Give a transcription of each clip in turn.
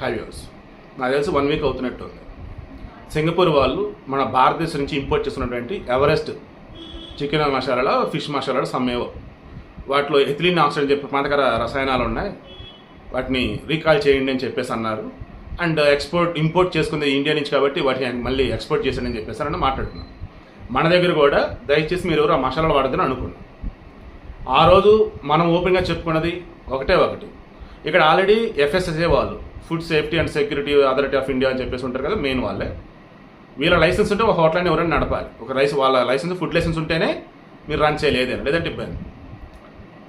Highways నాకు తెలిసి one week అవుతున్నట్టు ఉంది సింగపూర్ వాళ్ళు మన భారతదేశం నుంచి ఇంపోర్ట్ చేస్తున్నటువంటి ఎవరెస్ట్ చికెన్ మసాలాలో ఫిష్ మసాలాలో సమ్మేవో వాటిలో ఎథిలిన్ ఆక్సైడ్ అని చెప్పి ప్రమాదకర రసాయనాలు ఉన్నాయి. వాటిని రీకాల్ చేయండి అని చెప్పేసి అన్నారు. అండ్ ఎక్స్పోర్ట్ ఇంపోర్ట్ చేసుకుంది ఇండియా నుంచి కాబట్టి వాటిని మళ్ళీ ఎక్స్పోర్ట్ చేయండి అని చెప్పేసి అని మన దగ్గర కూడా దయచేసి మీరు ఎవరు ఆ మసాలాలు వాడదని అనుకున్నాం. ఆ రోజు మనం ఓపెన్గా చెప్పుకున్నది ఒకటే ఒకటి. ఇక్కడ ఆల్రెడీ ఎఫ్ఎస్ఎస్ఏ వాళ్ళు food safety and security authority of India అని చెప్పేసి ఉంటారు కదా మెయిన్ వాళ్ళే. వీళ్ళ లైసెన్స్ ఉంటే ఒక హోటల్ని ఎవరైనా నడపాలి. ఒక రైస్ వాళ్ళ లైసెన్స్ ఫుడ్ లైసెన్స్ ఉంటేనే మీరు రన్ చేయలేదని లేదంటే ఇబ్బంది.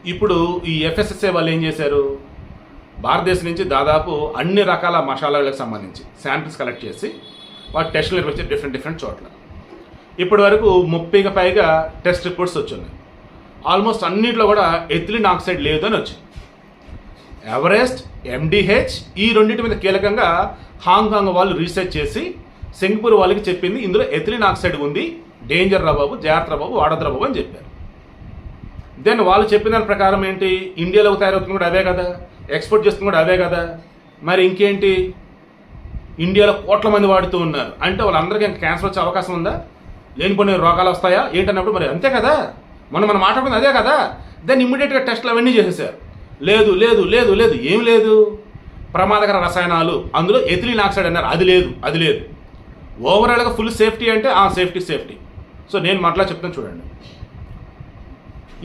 ఇప్పుడు ఈ ఎఫ్ఎస్ఎస్ఏ వాళ్ళు ఏం చేశారు? భారతదేశం నుంచి దాదాపు అన్ని రకాల మసాలాలకు సంబంధించి శాంపిల్స్ కలెక్ట్ చేసి వాటి టెస్టులు నిర్వహించారు డిఫరెంట్ డిఫరెంట్ చోట్ల. ఇప్పటి వరకు ముప్పైకి పైగా టెస్ట్ రిపోర్ట్స్ వచ్చున్నాయి. ఆల్మోస్ట్ అన్నింటిలో కూడా ఎథిలిన్ ఆక్సైడ్ లేదు అని వచ్చింది. ఎవరెస్ట్ ఎండిహెచ్ ఈ రెండింటి మీద కీలకంగా హాంకాంగ్ వాళ్ళు రీసెర్చ్ చేసి సింగపూర్ వాళ్ళకి చెప్పింది. ఇందులో ఎథిలిన్ ఆక్సైడ్ ఉంది. డేంజర్ రా బాబు జాగ్రత్త బాబు వాడద్రా బాబు అని చెప్పారు. దెన్ వాళ్ళు చెప్పిన దాని ప్రకారం ఏంటి? ఇండియాలో తయారవుతుంది కూడా అవే కదా. ఎక్స్పోర్ట్ చేస్తుంది కూడా అవే కదా. మరి ఇంకేంటి? ఇండియాలో కోట్ల మంది వాడుతూ ఉన్నారు. అంటే వాళ్ళందరికీ ఇంకా క్యాన్సర్ వచ్చే అవకాశం ఉందా? లేనిపోయిన రోగాలు వస్తాయా? ఏంటన్నప్పుడు మరి అంతే కదా. మనం మనం మాట్లాడుకుంది అదే కదా. దెన్ ఇమ్మీడియట్గా టెస్ట్లు అవన్నీ చేసేసారు. లేదు లేదు లేదు లేదు. ఏం లేదు? ప్రమాదకర రసాయనాలు. అందులో ఎథిలిన్ ఆక్సైడ్ అన్నారు. అది లేదు అది లేదు. ఓవరాల్గా ఫుల్ సేఫ్టీ అంటే ఆ సేఫ్టీ సేఫ్టీ సో నేను మరలా చెప్తాను చూడండి.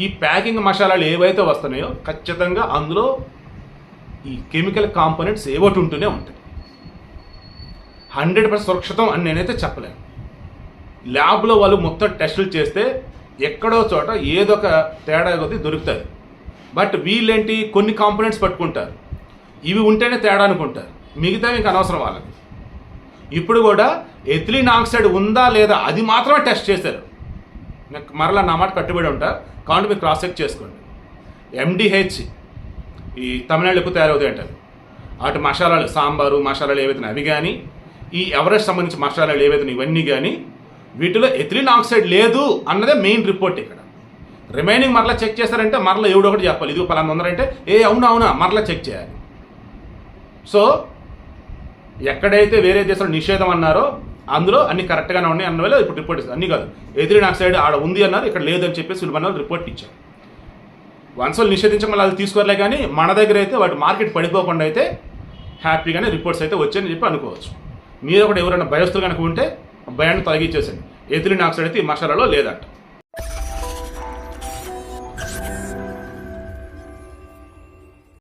ఈ ప్యాకింగ్ మసాలాలు ఏవైతే వస్తున్నాయో ఖచ్చితంగా అందులో ఈ కెమికల్ కాంపోనెంట్స్ ఏవోటి ఉంటూనే ఉంటాయి. హండ్రెడ్ పర్సెంట్ సురక్షితం అని నేనైతే చెప్పలేను. ల్యాబ్లో వాళ్ళు మొత్తం టెస్టులు చేస్తే ఎక్కడో చోట ఏదో ఒక తేడా కొద్దీ దొరుకుతుంది. బట్ వీళ్ళేంటి? కొన్ని కాంపోనెంట్స్ పట్టుకుంటారు. ఇవి ఉంటేనే తేడా అనుకుంటారు. మిగతా ఇంకా అనవసరం వాళ్ళకి. ఇప్పుడు కూడా ఎథిలిన్ ఆక్సైడ్ ఉందా లేదా అది మాత్రమే టెస్ట్ చేశారు. నాకు మరలా నా మాట కట్టుబడి ఉంటారు. కాబట్టి మీరు క్రాస్ చెక్ చేసుకోండి. ఎండిహెచ్ ఈ తమిళనాడు ఎక్కువ తయారవుతాయి అంటారు. అటు మసాలాలు సాంబారు మసాలాలు ఏవైతే అవి కానీ ఈ ఎవరెస్ట్ సంబంధించిన మసాలాలు ఏవైతే ఇవన్నీ కానీ వీటిలో ఎథిలిన్ ఆక్సైడ్ లేదు అన్నదే మెయిన్ రిపోర్ట్ ఇక్కడ. రిమైనింగ్ మరలా చెక్ చేశారంటే మరలా ఎవడో ఒకటి చెప్పాలి. ఇది పలానా ఉందరంటే ఏ అవునా అవునా మరలా చెక్ చేయాలి. సో ఎక్కడైతే వేరే దేశంలో నిషేధం అన్నారో అందులో అన్ని కరెక్ట్గానే ఉన్నాయి అన్న వేళ ఇప్పుడు రిపోర్ట్ ఇస్తారు. అన్ని కాదు. ఎదిరిన ఆక్సైడ్ ఆడ ఉంది అన్నారు ఇక్కడ లేదని చెప్పేసి సులభంగా రిపోర్ట్ ఇచ్చారు. వన్స్ వాళ్ళు నిషేధించడం వల్ల అది తీసుకోరలే కానీ మన దగ్గర అయితే వాటి మార్కెట్ పడిపోకుండా అయితే హ్యాపీగానే రిపోర్ట్స్ అయితే వచ్చాయని చెప్పి అనుకోవచ్చు. మీరు ఒకటి ఎవరైనా భయస్తులు కనుక ఉంటే భయాన్ని తొలగించేసండి ఎథిలిన్ ఆక్సైడ్ అయితే ఈ మసాలాలో లేదంట.